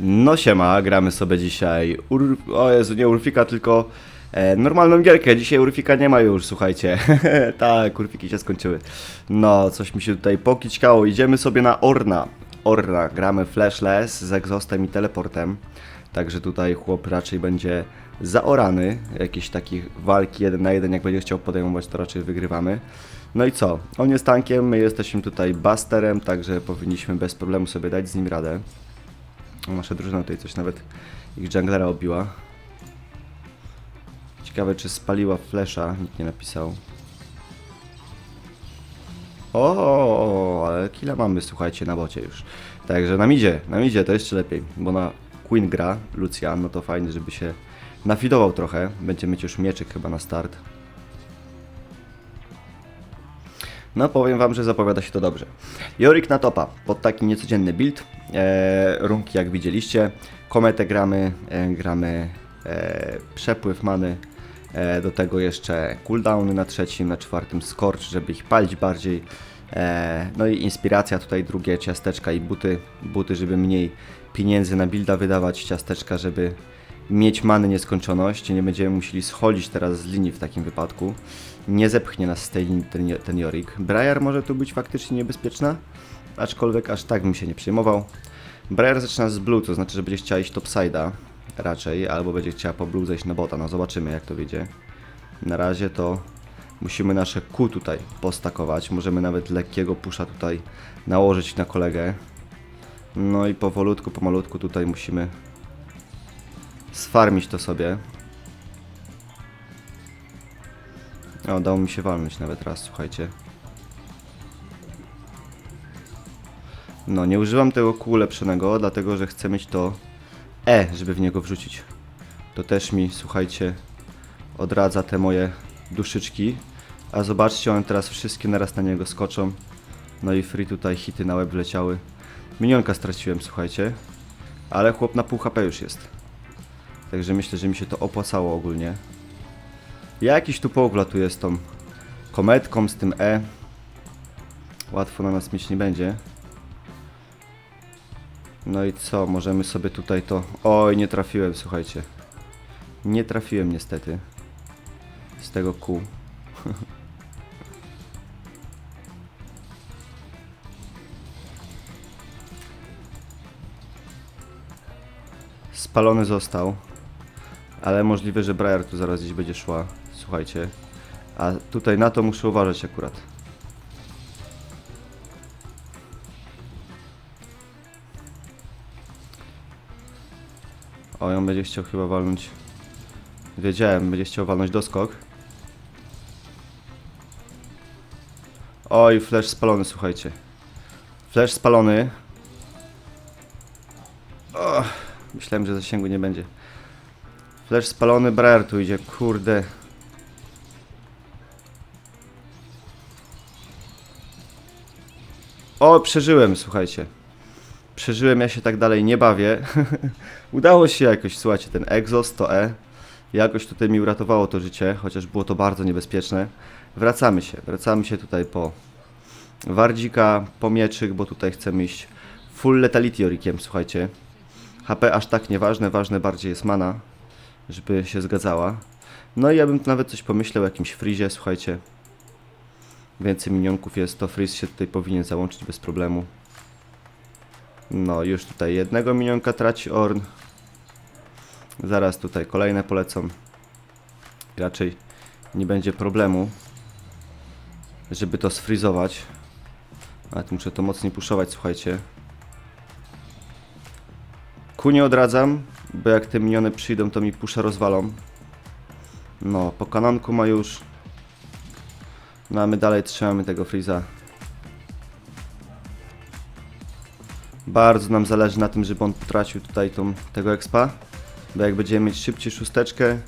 No siema, gramy sobie dzisiaj Ur... O Jezu, nie Urfika, tylko e, normalną gierkę. Dzisiaj Urfika nie ma już, słuchajcie. tak, Urfiki się skończyły. No, coś mi się tutaj pokićkało. Idziemy sobie na Orna. Orna, gramy Flashless z egzostem i teleportem. Także tutaj chłop raczej będzie zaorany. Jakieś takich walki jeden na jeden, jak będzie chciał podejmować, to raczej wygrywamy. No i co? On jest tankiem, my jesteśmy tutaj Busterem, także powinniśmy bez problemu sobie dać z nim radę. Nasza drużyna tutaj coś nawet ich junglera obiła. Ciekawe czy spaliła flesza, nikt nie napisał. O, ale killa mamy, słuchajcie, na bocie już. Także nam idzie, nam idzie, to jeszcze lepiej, bo na Queen gra, Lucian, no to fajnie, żeby się nafidował trochę. Będziemy mieć już mieczyk chyba na start. No powiem wam, że zapowiada się to dobrze. Jorik na topa, pod taki niecodzienny build. E, runki jak widzieliście. Kometę gramy, e, gramy e, przepływ many. E, do tego jeszcze cooldowny na trzecim, na czwartym scorch, żeby ich palić bardziej. E, no i inspiracja tutaj drugie, ciasteczka i buty. Buty, żeby mniej pieniędzy na builda wydawać, ciasteczka, żeby mieć many nieskończoność. Nie będziemy musieli schodzić teraz z linii w takim wypadku. Nie zepchnie nas z tej linii ten, ten Jorik. Briar może tu być faktycznie niebezpieczna, aczkolwiek aż tak bym się nie przejmował. Briar zaczyna z blue, to znaczy, że będzie chciała iść topside'a raczej, albo będzie chciała po blue zejść na bota. No zobaczymy jak to wyjdzie. Na razie to musimy nasze Q tutaj postakować. Możemy nawet lekkiego pusza tutaj nałożyć na kolegę. No i powolutku, pomalutku tutaj musimy sfarmić to sobie. O, udało mi się walnąć nawet raz, słuchajcie. No, nie używam tego kół ulepszonego, dlatego że chcę mieć to E, żeby w niego wrzucić. To też mi, słuchajcie, odradza te moje duszyczki. A zobaczcie, one teraz wszystkie naraz na niego skoczą. No i free tutaj hity na łeb wleciały. Minionka straciłem, słuchajcie. Ale chłop na pół HP już jest. Także myślę, że mi się to opłacało ogólnie. Jakiś tu połk latuje z tą kometką, z tym E. Łatwo na nas mieć nie będzie. No i co, możemy sobie tutaj to... Oj, nie trafiłem, słuchajcie. Nie trafiłem niestety. Z tego kół. Spalony został. Ale możliwe, że Briar tu zaraz gdzieś będzie szła. Słuchajcie. A tutaj na to muszę uważać akurat. O, on będzie chciał chyba walnąć. Wiedziałem, będzie chciał walnąć doskok. Oj, flash spalony, słuchajcie. Flash spalony. Myślałem, że zasięgu nie będzie. Flash spalony, Briar tu idzie, kurde. O, przeżyłem, słuchajcie. Przeżyłem, ja się tak dalej nie bawię. Udało się jakoś, słuchajcie, ten egzos, to E. Jakoś tutaj mi uratowało to życie, chociaż było to bardzo niebezpieczne. Wracamy się, wracamy się tutaj po Wardzika, po mieczyk, bo tutaj chcemy iść full letality orikiem, słuchajcie. HP aż tak nieważne, ważne bardziej jest mana, żeby się zgadzała. No i ja bym nawet coś pomyślał o jakimś frizie, słuchajcie. Więcej minionków jest, to freeze się tutaj powinien załączyć bez problemu. No, już tutaj jednego minionka traci Orn. Zaraz tutaj kolejne polecą. Raczej nie będzie problemu, żeby to sfrizować. Ale muszę to mocniej puszować, słuchajcie. Ku nie odradzam, bo jak te miniony przyjdą, to mi pusza rozwalą. No, po kanonku ma już. No a my dalej trzymamy tego freeza. Bardzo nam zależy na tym, żeby on potracił tutaj tą, tego expa. Bo jak będziemy mieć szybciej szósteczkę,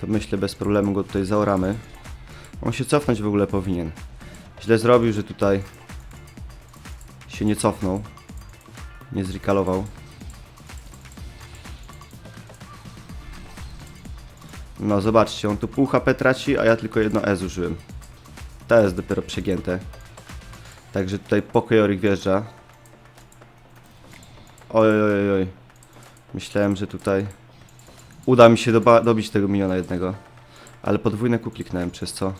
to myślę bez problemu go tutaj zaoramy. On się cofnąć w ogóle powinien. Źle zrobił, że tutaj się nie cofnął. Nie zrikalował. No zobaczcie, on tu pół HP traci, a ja tylko jedno E zużyłem. To jest dopiero przegięte. Także tutaj pokojorik wjeżdża. Oj, oj, oj. Myślałem, że tutaj uda mi się dobić tego miniona jednego. Ale podwójne Q kliknąłem, przez co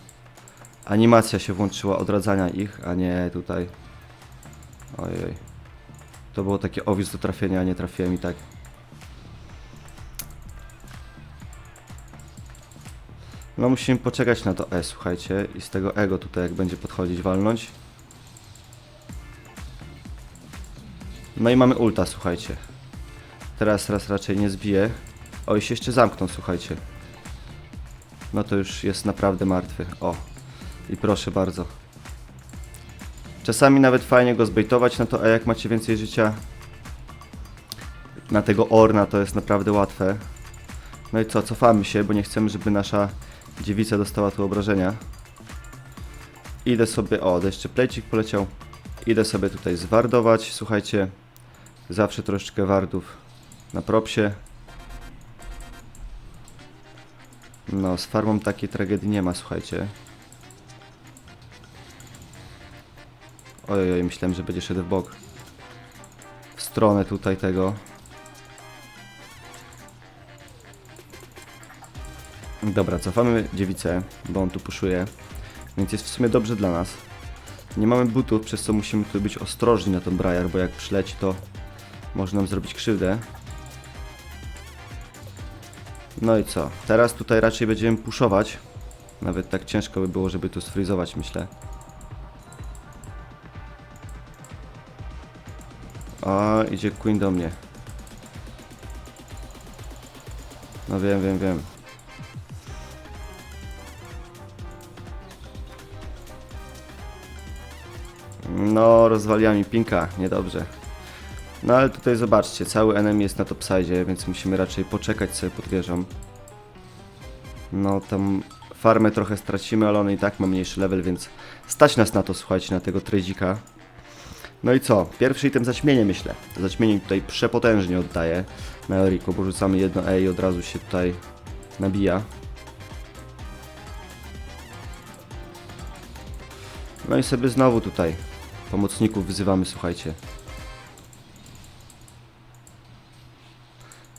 animacja się włączyła odradzania ich, a nie tutaj. Ojej. To było takie obvious do trafienia, a nie trafiłem i tak. No musimy poczekać na to E, słuchajcie. I z tego ego tutaj jak będzie podchodzić, walnąć. No i mamy ulta, słuchajcie. Teraz raz raczej nie zbije. O, i się jeszcze zamknął, słuchajcie. No to już jest naprawdę martwy. O. I proszę bardzo. Czasami nawet fajnie go zbejtować na to, a jak macie więcej życia na tego Orna, to jest naprawdę łatwe. No i co, cofamy się, bo nie chcemy, żeby nasza dziewica dostała tu obrażenia. Idę sobie, o, jeszcze plecik poleciał. Idę sobie tutaj zwardować, słuchajcie. Zawsze troszeczkę wardów na propsie. No, z farmą takiej tragedii nie ma, słuchajcie. Ojej, myślałem, że będzie szedł w bok. W stronę tutaj tego. Dobra, cofamy dziewicę, bo on tu puszuje. Więc jest w sumie dobrze dla nas. Nie mamy butów, przez co musimy tu być ostrożni na tą Briar, bo jak przyleci to może nam zrobić krzywdę. No i co? Teraz tutaj raczej będziemy puszować. Nawet tak ciężko by było, żeby tu sfrizować, myślę. A, idzie Queen do mnie. No wiem, wiem, wiem. No, rozwaliła mi pinka, niedobrze. No ale tutaj zobaczcie, cały enemy jest na topside, więc musimy raczej poczekać sobie pod wieżą. No tam farmę trochę stracimy, ale on i tak ma mniejszy level, więc stać nas na to, słuchajcie, na tego tradzika. No i co? Pierwszy item zaćmienie myślę. Zaćmienie tutaj przepotężnie oddaje na Euriku, bo rzucamy jedno E i od razu się tutaj nabija. No i sobie znowu tutaj pomocników wyzywamy, słuchajcie.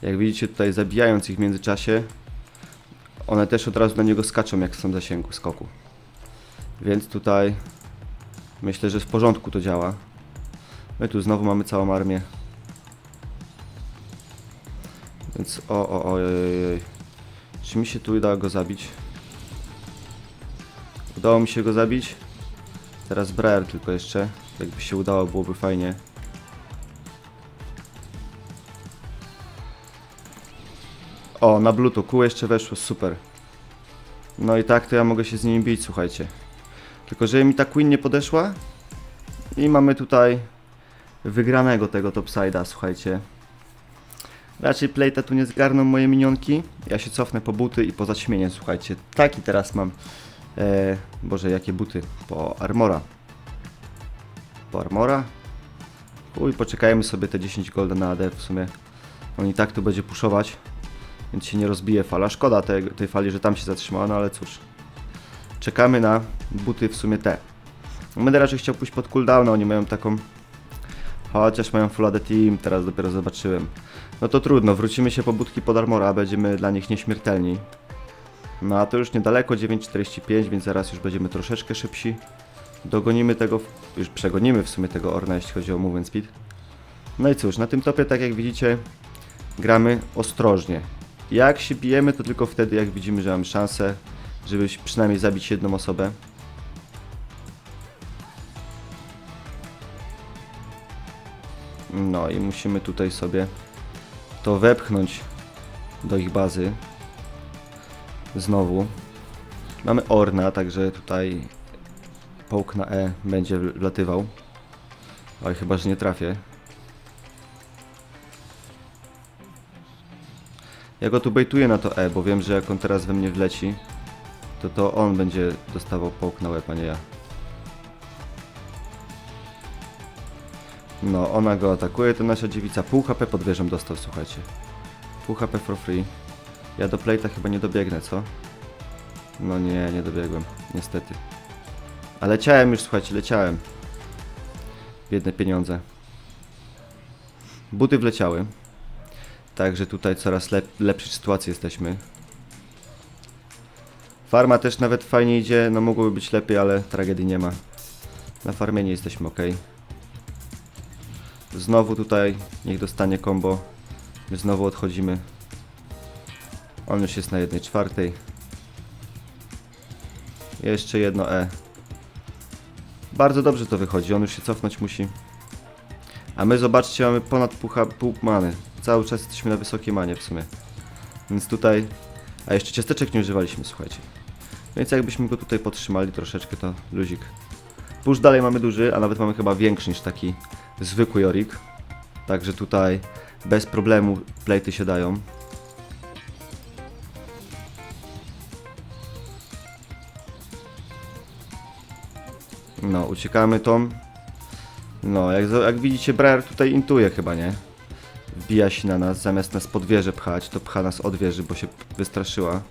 Jak widzicie tutaj zabijając ich w międzyczasie, one też od razu na niego skaczą jak są w zasięgu skoku. Więc tutaj myślę, że w porządku to działa. I tu znowu mamy całą armię. Więc o, o, o, oj, oj, oj. Czy mi się tu udało go zabić? Udało mi się go zabić. Teraz Briar tylko jeszcze. Jakby się udało, byłoby fajnie. O, na bluetooth, kół jeszcze weszło, super. No i tak to ja mogę się z nimi bić, słuchajcie. Tylko, że mi ta Queen nie podeszła. I mamy tutaj wygranego tego topside'a, słuchajcie. Raczej playta tu nie zgarną moje minionki. Ja się cofnę po buty i po zaćmienie, słuchajcie. Taki teraz mam. E, Boże, jakie buty? Po armora. Po armora? Uj, poczekajmy sobie te 10 golda na AD w sumie. On i tak tu będzie puszować. Więc się nie rozbije fala. Szkoda tej, tej fali, że tam się zatrzymała, no ale cóż. Czekamy na buty w sumie te. Będę raczej chciał pójść pod cooldown, oni mają taką... Chociaż mają full AD team, teraz dopiero zobaczyłem. No to trudno, wrócimy się po budki pod armora, będziemy dla nich nieśmiertelni. No a to już niedaleko, 9.45, więc zaraz już będziemy troszeczkę szybsi. Dogonimy tego, już przegonimy w sumie tego Orna, jeśli chodzi o movement speed. No i cóż, na tym topie, tak jak widzicie, gramy ostrożnie. Jak się bijemy, to tylko wtedy, jak widzimy, że mamy szansę, żeby przynajmniej zabić jedną osobę. No i musimy tutaj sobie to wepchnąć do ich bazy. Znowu. Mamy Orna, także tutaj połk na E będzie wlatywał. Oj, chyba, że nie trafię. Ja go tu bejtuję na to E, bo wiem, że jak on teraz we mnie wleci, to to on będzie dostawał połk na łeb, a nie ja. No, ona go atakuje, to nasza dziewica. Pół HP pod wieżą dostał, słuchajcie. Pół HP for free. Ja do plate'a chyba nie dobiegnę, co? No nie, nie dobiegłem, niestety. A leciałem już, słuchajcie, leciałem. Biedne pieniądze. Buty wleciały. Także tutaj coraz lep lepszej sytuacji jesteśmy. Farma też nawet fajnie idzie, no mogłoby być lepiej, ale tragedii nie ma. Na farmie nie jesteśmy ok. Znowu tutaj, niech dostanie combo. My znowu odchodzimy. On już jest na jednej czwartej. Jeszcze jedno E. Bardzo dobrze to wychodzi, on już się cofnąć musi. A my zobaczcie, mamy ponad pół, ha- pół many. Cały czas jesteśmy na wysokiej manie w sumie. Więc tutaj... A jeszcze ciasteczek nie używaliśmy, słuchajcie. Więc jakbyśmy go tutaj podtrzymali troszeczkę, to luzik. Push dalej mamy duży, a nawet mamy chyba większy niż taki zwykły Jorik. Także tutaj bez problemu plejty się dają. No, uciekamy tą. No, jak, jak widzicie, Briar tutaj intuje chyba, nie? Wbija się na nas, zamiast nas pod wieżę pchać, to pcha nas od wieży, bo się wystraszyła.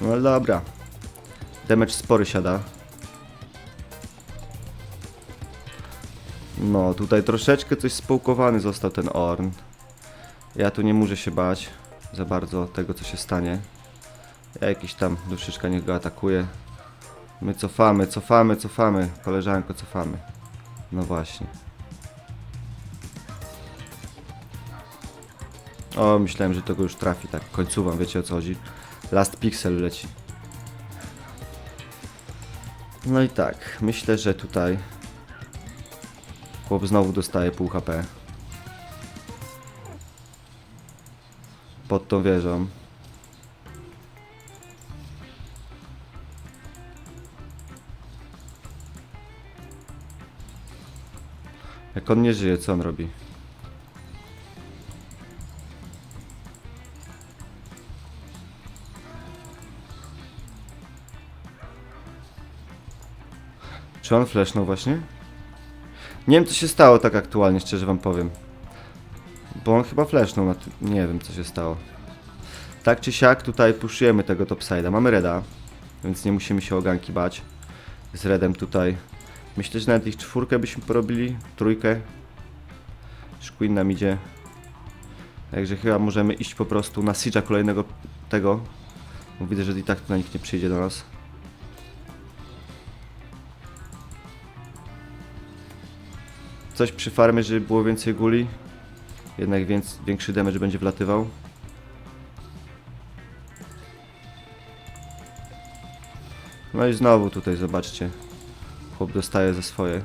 No dobra. Damage spory siada. No, tutaj troszeczkę coś społkowany został ten Orn. Ja tu nie muszę się bać za bardzo tego, co się stanie. Ja jakiś tam duszyczka niech go atakuje. My cofamy, cofamy, cofamy. Koleżanko, cofamy. No właśnie. O, myślałem, że to go już trafi, tak końcówą, wiecie o co chodzi. Last pixel leci. No i tak, myślę, że tutaj chłop znowu dostaje pół HP. Pod tą wieżą. On nie żyje, co on robi? Czy on flashnął właśnie? Nie wiem co się stało tak aktualnie, szczerze wam powiem. Bo on chyba flashnął na. Nie wiem co się stało. Tak czy siak tutaj puszujemy tego topside'a. Mamy reda, więc nie musimy się o ganki bać. Z redem tutaj. Myślę, że nawet ich czwórkę byśmy porobili. Trójkę. Już Queen nam idzie. Także chyba możemy iść po prostu na siege'a kolejnego tego. Bo widzę, że i tak tu na nikt nie przyjdzie do nas. Coś przy farmie, żeby było więcej guli. Jednak więc, większy damage będzie wlatywał. No i znowu tutaj zobaczcie. Chłop dostaje za swoje.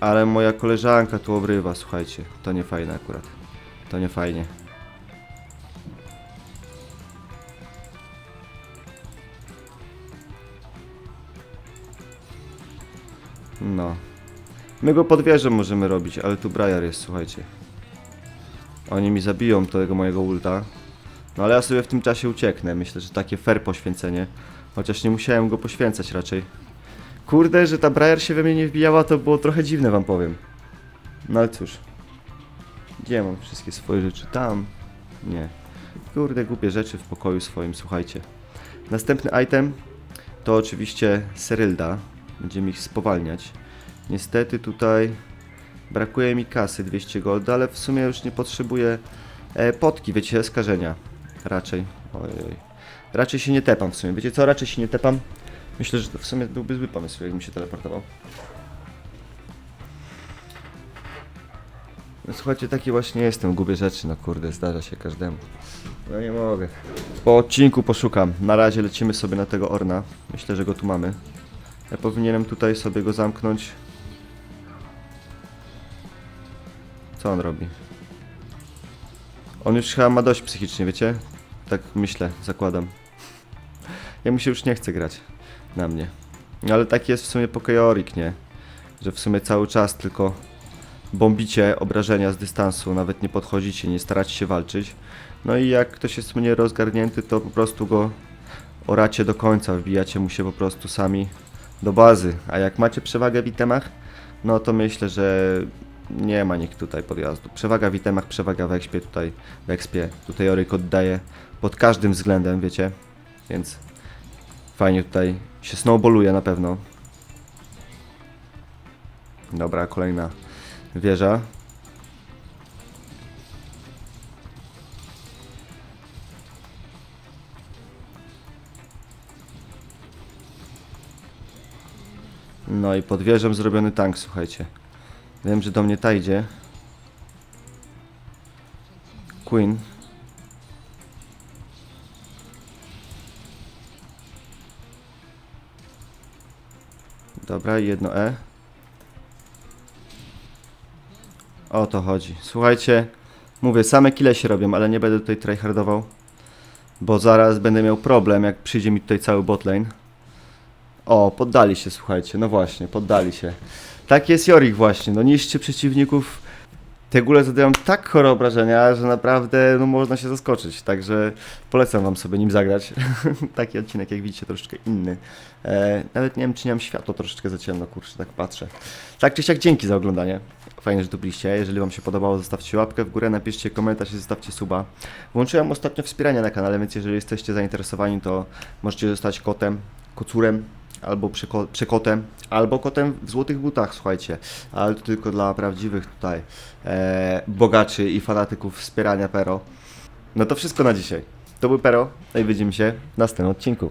Ale moja koleżanka tu obrywa, słuchajcie. To nie fajne akurat. To nie fajnie. No. My go pod wieżą możemy robić, ale tu Briar jest, słuchajcie. Oni mi zabiją tego mojego ulta. No ale ja sobie w tym czasie ucieknę. Myślę, że takie fair poświęcenie. Chociaż nie musiałem go poświęcać raczej. Kurde, że ta Briar się we mnie nie wbijała, to było trochę dziwne wam powiem. No ale cóż. Gdzie mam wszystkie swoje rzeczy? Tam. Nie. Kurde, głupie rzeczy w pokoju swoim, słuchajcie. Następny item to oczywiście Serylda. Będziemy ich spowalniać. Niestety tutaj brakuje mi kasy 200 gold, ale w sumie już nie potrzebuję e, potki, wiecie, skażenia. Raczej. Ojej. Raczej się nie tepam w sumie. Wiecie co? Raczej się nie tepam. Myślę, że to w sumie byłby zły pomysł, jakbym się teleportował. No, słuchajcie, taki właśnie jestem, gubię rzeczy, no kurde, zdarza się każdemu. No nie mogę. Po odcinku poszukam. Na razie lecimy sobie na tego Orna. Myślę, że go tu mamy. Ja powinienem tutaj sobie go zamknąć. Co on robi? On już chyba ma dość psychicznie, wiecie? Tak myślę, zakładam. Ja mu się już nie chce grać na mnie. Ale taki jest w sumie pokejorik, nie? Że w sumie cały czas tylko bombicie obrażenia z dystansu, nawet nie podchodzicie, nie staracie się walczyć. No i jak ktoś jest mnie rozgarnięty, to po prostu go oracie do końca, wbijacie mu się po prostu sami do bazy. A jak macie przewagę w itemach, no to myślę, że nie ma nikt tutaj podjazdu. Przewaga w itemach, przewaga w expie tutaj, w expie. Tutaj Oryk oddaje pod każdym względem, wiecie. Więc Fajnie tutaj się snowboluje na pewno. Dobra, kolejna wieża. No i pod wieżą zrobiony tank, słuchajcie. Wiem, że do mnie ta idzie. Queen. Dobra, jedno E. O to chodzi. Słuchajcie, mówię, same kile się robią, ale nie będę tutaj tryhardował. Bo zaraz będę miał problem, jak przyjdzie mi tutaj cały botlane. O, poddali się, słuchajcie, no właśnie, poddali się. Tak jest Jorik właśnie, no niszczy przeciwników. Te góle zadają tak chore obrażenia, że naprawdę no, można się zaskoczyć. Także polecam wam sobie nim zagrać. Taki odcinek, jak widzicie, troszeczkę inny. E, nawet nie wiem, czy nie mam światło troszeczkę za ciemno, kurczę, tak patrzę. Tak czy siak, dzięki za oglądanie. Fajnie, że tu byliście. Jeżeli wam się podobało, zostawcie łapkę w górę, napiszcie komentarz i zostawcie suba. Włączyłem ostatnio wspieranie na kanale, więc jeżeli jesteście zainteresowani, to możecie zostać kotem, kocurem, albo przeko- przekotem, albo kotem w złotych butach, słuchajcie. Ale to tylko dla prawdziwych tutaj e, bogaczy i fanatyków wspierania Pero. No to wszystko na dzisiaj. To był Pero, no i widzimy się w następnym odcinku.